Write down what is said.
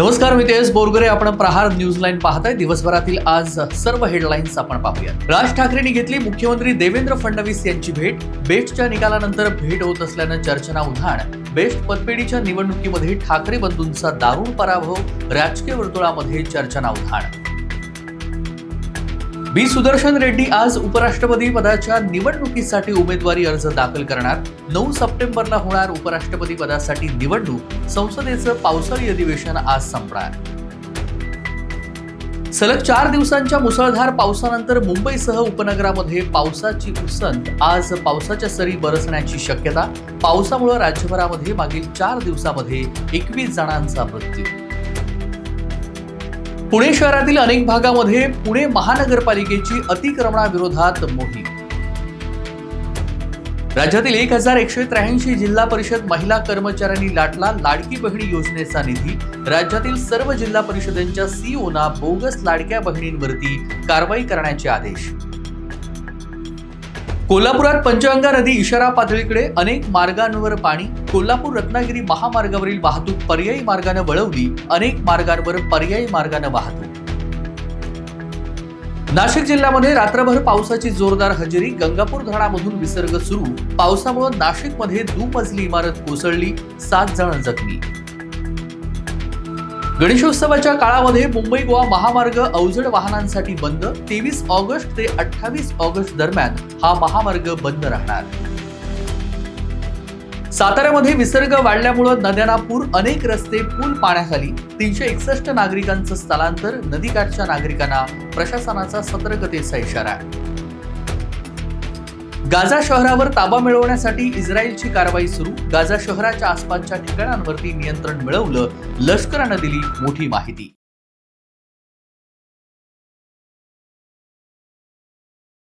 नमस्कार मी तेज बोरगरे. आपण प्रहार न्यूज लाईन पाहताय. दिवसभरातील आज सर्व हेडलाईन्स आपण पाहूया राज ठाकरेंनी घेतली मुख्यमंत्री देवेंद्र फडणवीस यांची भेट. बेस्टच्या निकालानंतर भेट होत असल्यानं चर्चना उधाण बेस्ट पतपेढीच्या निवडणुकीमध्ये ठाकरे बंधूंचा दारुण पराभव राजकीय वर्तुळामध्ये चर्चना उधाण बी सुदर्शन रेड्डी आज उपराष्ट्रपती पदाच्या निवडणुकीसाठी उमेदवारी अर्ज दाखल करणार. नऊ सप्टेंबरला होणार उपराष्ट्रपती पदासाठी निवडणूक. संसदेचं पावसाळी अधिवेशन आज संपणार. सलग चार दिवसांच्या मुसळधार पावसानंतर मुंबईसह उपनगरामध्ये पावसाची उसंत. आज पावसाच्या सरी बरसण्याची शक्यता. पावसामुळे राज्यभरामध्ये मागील चार दिवसामध्ये एकवीस जणांचा मृत्यू. पुणे शहरातील अनेक भागामध्ये पुणे महानगरपालिकेची अतिक्रमणाविरोधात मोहीम. राज्यातील एक हजार एकशे त्र्याऐंशी जिल्हा परिषद महिला कर्मचाऱ्यांनी लाटला लाडकी बहिणी योजनेचा निधी. राज्यातील सर्व जिल्हा परिषदांच्या सीओना बोगस लाडक्या बहिणींवरती कारवाई करण्याचे आदेश. कोल्हापुरात पंचगंगा नदी इशारा पातळीकडे अनेक मार्गांवर पाणी कोल्हापूर रत्नागिरी महामार्गावरील वाहतूक पर्यायी मार्गाने वळवली अनेक मार्गांवर पर्यायी मार्गाने वाहतूक. नाशिक जिल्ह्यामध्ये रात्रभर पावसाची जोरदार हजेरी गंगापूर धरणामधून विसर्ग सुरू. पावसामुळे नाशिकमध्ये दुमजली इमारत कोसळली सात जण जखमी. गणेशोत्सवाच्या काळामध्ये मुंबई गोवा महामार्ग अवजड वाहनांसाठी बंद. तेवीस ऑगस्ट ते अठ्ठावीस ऑगस्ट दरम्यान हा महामार्ग बंद राहणार. साताऱ्यामध्ये विसर्ग वाढल्यामुळे नद्यांना पूर अनेक रस्ते पूल पाण्याखाली तीनशे एकसष्ट नागरिकांचं स्थलांतर नदीकाठच्या नागरिकांना प्रशासनाचा सतर्कतेचा इशारा. गाझा शहरावर ताबा मिळवण्यासाठी इस्रायलची कारवाई सुरू. गाझा शहराच्या आसपासच्या ठिकाणांवरती नियंत्रण मिळवलं लष्करानं दिली मोठी माहिती.